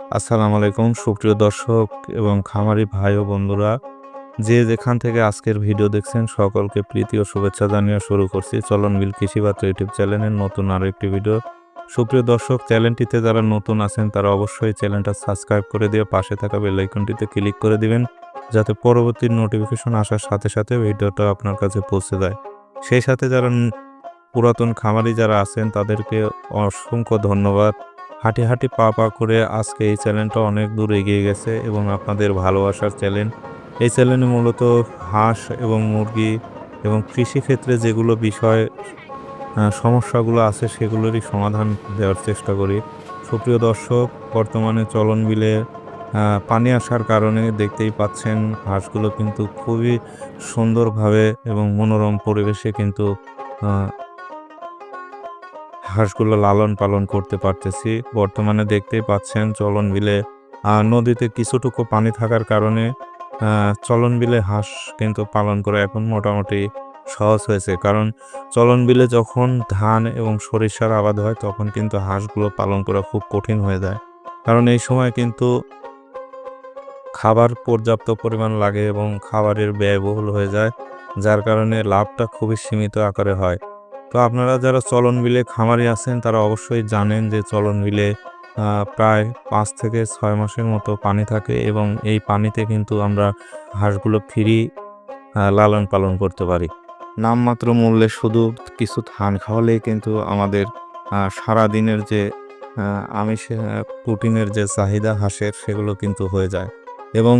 আসসালামু আলাইকুম, সুপ্রিয় দর্শক এবং খামারি ভাই ও বন্ধুরা। যে যেখান থেকে আজকের ভিডিও দেখছেন, সকলকে প্রীতি ও শুভেচ্ছা জানিয়ে শুরু করছি চলন বিল কৃষিপাত্র ইউটিউব চ্যানেলের নতুন আরও একটি ভিডিও। সুপ্রিয় দর্শক, চ্যানেলটিতে যারা নতুন আছেন, তারা অবশ্যই চ্যানেলটা সাবস্ক্রাইব করে দিয়ে পাশে থাকা বেল আইকনটিতে ক্লিক করে দিবেন, যাতে পরবর্তী নোটিফিকেশন আসার সাথে সাথে ভিডিওটা আপনার কাছে পৌঁছে যায়। সেই সাথে যারা পুরাতন খামারি যারা আছেন, তাদেরকে অসংখ্য ধন্যবাদ। হাঁটি হাঁটি পা পা করে আজকে এই চ্যানেলটা অনেক দূর এগিয়ে গেছে এবং আপনাদের ভালোবাসার চ্যানেল। এই চ্যানেলে মূলত হাঁস এবং মুরগি এবং কৃষিক্ষেত্রে যেগুলো বিষয় সমস্যাগুলো আছে সেগুলোরই সমাধান দেওয়ার চেষ্টা করি। সুপ্রিয় দর্শক, বর্তমানে চলন বিলে পানি আসার কারণে দেখতেই পাচ্ছেন হাঁসগুলো কিন্তু খুবই সুন্দরভাবে এবং মনোরম পরিবেশে কিন্তু হাঁসগুলো লালন পালন করতে পারতেছি। বর্তমানে দেখতেই পাচ্ছেন চলন বিলে নদীতে কিছুটুকু পানি থাকার কারণে চলন বিলে হাঁস কিন্তু পালন করা এখন মোটামুটি সহজ হয়েছে। কারণ চলন বিলে যখন ধান এবং সরিষার আবাদ হয়, তখন কিন্তু হাঁসগুলো পালন করা খুব কঠিন হয়ে যায়। কারণ এই সময় কিন্তু খাবার পর্যাপ্ত পরিমাণ লাগে এবং খাবারের ব্যয়বহুল হয়ে যায়, যার কারণে লাভটা খুবই সীমিত আকারে হয়। তো আপনারা যারা চলন বিলে খামারি আছেন তারা অবশ্যই জানেন যে চলন বিলে প্রায় পাঁচ থেকে ছয় মাসের মতো পানি থাকে এবং এই পানিতে কিন্তু আমরা হাঁসগুলো ফ্রি লালন পালন করতে পারি। নামমাত্র মূল্যে শুধু কিছু ধান খাওয়ালেই কিন্তু আমাদের আহ, সারাদিনের যে আমিষ প্রোটিনের যে চাহিদা হাঁসের সেগুলো কিন্তু হয়ে যায়। এবং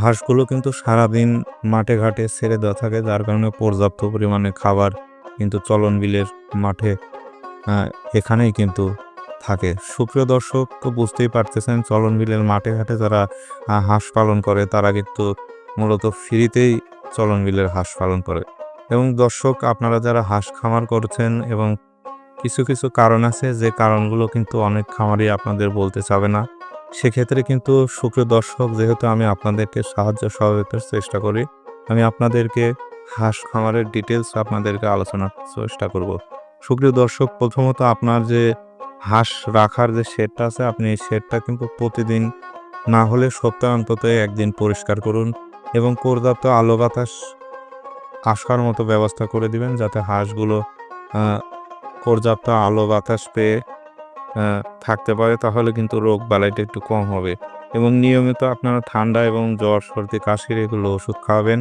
হাঁসগুলো কিন্তু সারাদিন মাঠে ঘাটে ছেড়ে দেওয়া থাকে যার কারণে পর্যাপ্ত পরিমাণে খাবার কিন্তু চলন বিলের মাঠে এখানেই কিন্তু থাকে। সুপ্রিয় দর্শক, তো বুঝতেই পারতেছেন চলন বিলের মাঠে ঘাটে যারা হাঁস পালন করে, তারা কিন্তু মূলত ফ্রিতেই চলন বিলের হাঁস পালন করে। এবং দর্শক, আপনারা যারা হাঁস খামার করছেন এবং কিছু কিছু কারণ আছে, যে কারণগুলো কিন্তু অনেক খামারই আপনাদের বলতে চাবে না, সেক্ষেত্রে কিন্তু সুপ্রিয় দর্শক, যেহেতু আমি আপনাদেরকে সাহায্য সহযোগিতার চেষ্টা করি, আমি আপনাদেরকে হাঁস খামারের ডিটেলস আপনাদেরকে আলোচনা চেষ্টা করব। সুপ্রিয় দর্শক, প্রথমত আপনার যে হাঁস রাখার যে শেডটা আছে, আপনি এই শেডটা কিন্তু প্রতিদিন না হলে সপ্তাহ অন্তত একদিন পরিষ্কার করুন এবং পর্যাপ্ত আলো বাতাস আসার মতো ব্যবস্থা করে দিবেন যাতে হাঁসগুলো পর্যাপ্ত আলো বাতাস পেয়ে থাকতে পারে। তাহলে কিন্তু রোগ বালাইটা একটু কম হবে এবং নিয়মিত আপনারা ঠান্ডা এবং জ্বর সর্দি কাশির এগুলো ওষুধ খাওয়াবেন।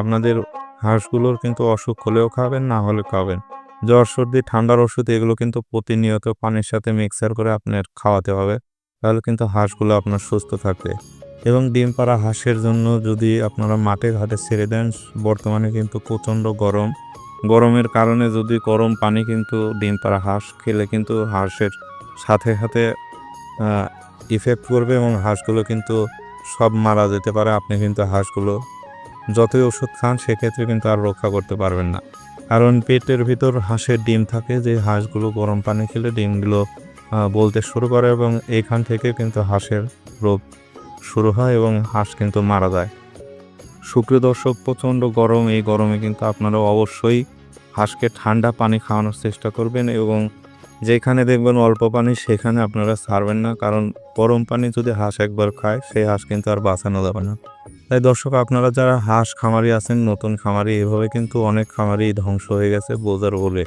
আপনাদের হাঁসগুলোর কিন্তু অসুখ হলেও খাবেন, না হলে খাবেন। জ্বর, সর্দি, ঠান্ডার ওষুধ, এগুলো কিন্তু প্রতিনিয়ত পানির সাথে মিক্সার করে আপনার খাওয়াতে হবে। তাহলে কিন্তু হাঁসগুলো আপনার সুস্থ থাকবে। এবং ডিম পাড়া হাঁসের জন্য যদি আপনারা মাঠে ঘাটে ছেড়ে দেন, বর্তমানে কিন্তু প্রচণ্ড গরম। গরমের কারণে যদি গরম পানি কিন্তু ডিম পাড়া হাঁস খেলে কিন্তু হাঁসের সাথে সাথে ইফেক্ট করবে এবং হাঁসগুলো কিন্তু সব মারা যেতে পারে। আপনি কিন্তু হাঁসগুলো যতই ওষুধ খান, সেক্ষেত্রে কিন্তু আর রক্ষা করতে পারবেন না। কারণ পেটের ভিতর হাঁসের ডিম থাকে, যে হাঁসগুলো গরম পানি খেলে ডিমগুলো বলতে শুরু করে এবং এইখান থেকে কিন্তু হাঁসের রোগ শুরু হয় এবং হাঁস কিন্তু মারা যায়। সুপ্রিয় দর্শক, প্রচণ্ড গরম, এই গরমে কিন্তু আপনারা অবশ্যই হাঁসকে ঠান্ডা পানি খাওয়ানোর চেষ্টা করবেন এবং যেখানে দেখবেন অল্প পানি, সেখানে আপনারা ছাড়বেন না। কারণ গরম পানি যদি হাঁস একবার খায়, সেই হাঁস কিন্তু আর বাঁচানো যাবে না। তাই দর্শক, আপনারা যারা হাঁস খামারি আছেন, নতুন খামারি, এভাবে কিন্তু অনেক খামারি ধ্বংস হয়ে গেছে বোঝার বলে।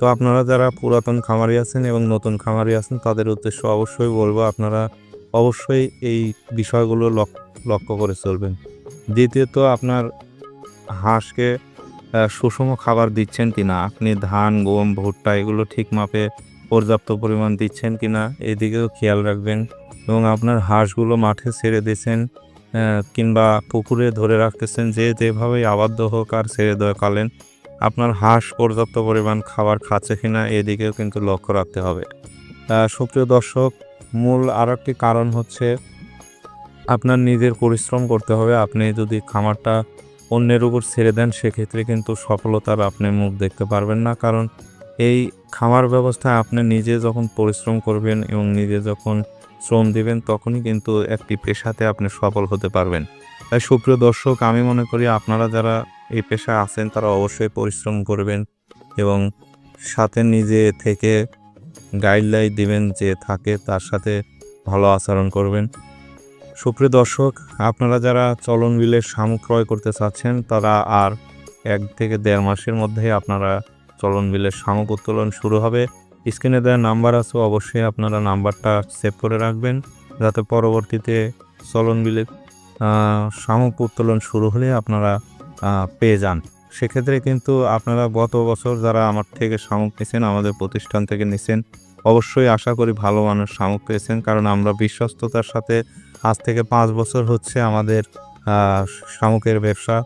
তো আপনারা যারা পুরাতন খামারি আছেন এবং নতুন খামারি আছেন, তাদের উদ্দেশ্য অবশ্যই বলব, আপনারা অবশ্যই এই বিষয়গুলো লক- লক্ষ্য করে চলবেন। দ্বিতীয়ত, আপনার হাঁসকে সুষম খাবার দিচ্ছেন কিনা? আপনি ধান, গম, ভুট্টা এগুলো ঠিক মাপে পর্যাপ্ত পরিমাণ দিচ্ছেন কিনা? এদিকেও খেয়াল রাখবেন। এবং আপনার হাঁসগুলো মাঠে ছেড়ে দিয়েছেন কিংবা পুকুরে ধরে রাখতেছেন, যে যেভাবেই আবদ্ধ হোক আর ছেড়ে দেওয়া কালেন, আপনার হাঁস পর্যাপ্ত পরিমাণ খাবার খাচ্ছে কিনা এদিকেও কিন্তু লক্ষ্য রাখতে হবে। সুপ্রিয় দর্শক, মূল আর একটি কারণ হচ্ছে আপনার নিজের পরিশ্রম করতে হবে। আপনি যদি খামারটা অন্যের উপর ছেড়ে দেন, সেক্ষেত্রে কিন্তু সফলতার আপনি মুখ দেখতে পারবেন না। কারণ এই খামার ব্যবস্থা আপনি নিজে যখন পরিশ্রম করবেন এবং নিজে যখন শ্রম দিবেন, তখনই কিন্তু একটি পেশাতে আপনি সফল হতে পারবেন। তাই সুপ্রিয় দর্শক, আমি মনে করি আপনারা যারা এই পেশায় আছেন, তারা অবশ্যই পরিশ্রম করবেন এবং সাথে নিজে থেকে গাইডলাইন দিবেন যে থাকে, তার সাথে ভালো আচরণ করবেন। সুপ্রিয় দর্শক, আপনারা যারা চলন বিলের শামুক ক্রয় করতে চাচ্ছেন, তারা আর এক থেকে দেড় মাসের মধ্যে আপনারা চলন বিলের শামুক উত্তোলন শুরু হবে। স্ক্রিনে দেওয়া নাম্বার আছে, অবশ্যই আপনারা নাম্বারটা সেভ করে রাখবেন, যাতে পরবর্তীতে চলন বিলে শামুক উত্তোলন শুরু হলে আপনারা পেয়ে যান। সেক্ষেত্রে কিন্তু আপনারা গত বছর যারা আমার থেকে শামুক নিয়েছেন আমাদের প্রতিষ্ঠান থেকে নিছেন, অবশ্যই আশা করি ভালো মানুষ শামুক পেয়েছেন, কারণ আমরা বিশ্বস্ততার সাথে আজ থেকে পাঁচ বছর হচ্ছে আমাদের শামুকের ব্যবসা।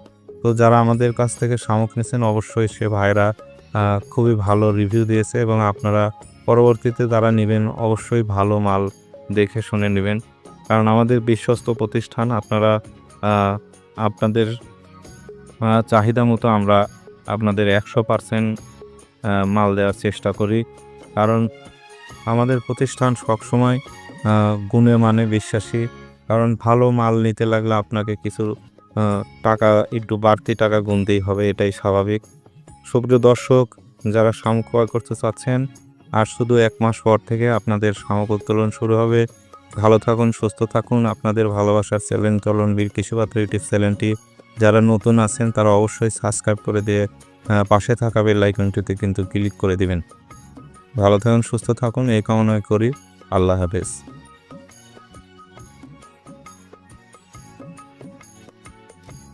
তো যারা আমাদের কাছ থেকে শামুক নিয়েছেন অবশ্যই সে ভাইরা খুবই ভালো রিভিউ দিয়েছে এবং আপনারা পরবর্তীতে যারা নেবেন অবশ্যই ভালো মাল দেখে শুনে নেবেন। কারণ আমাদের বিশ্বস্ত প্রতিষ্ঠান, আপনারা আপনাদের চাহিদা মতো আমরা আপনাদের একশো পারসেন্ট মাল দেওয়ার চেষ্টা করি। কারণ আমাদের প্রতিষ্ঠান সবসময় গুণে মানে বিশ্বাসী। কারণ ভালো মাল নিতে লাগলে আপনাকে কিছু টাকা, একটু বাড়তি টাকা গুনতেই হবে, এটাই স্বাভাবিক। সুপ্রিয় দর্শক, যারা শামুক ক্রয় করতে চাচ্ছেন, আর শুধু এক মাস পর থেকে আপনাদের শামুক উত্তোলন শুরু হবে, ভালো থাকুন, সুস্থ থাকুন। আপনাদের ভালোবাসার চ্যানেল চলন বীর কৃষিপাত্র ইউটিউব চ্যানেলটি। যারা নতুন আছেন, তারা অবশ্যই সাবস্ক্রাইব করে দিয়ে পাশে থাকা বেল আইকনটিতে কিন্তু ক্লিক করে দিবেন। ভালো থাকুন, সুস্থ থাকুন, এই কামনায় করি। আল্লাহ হাফেজ।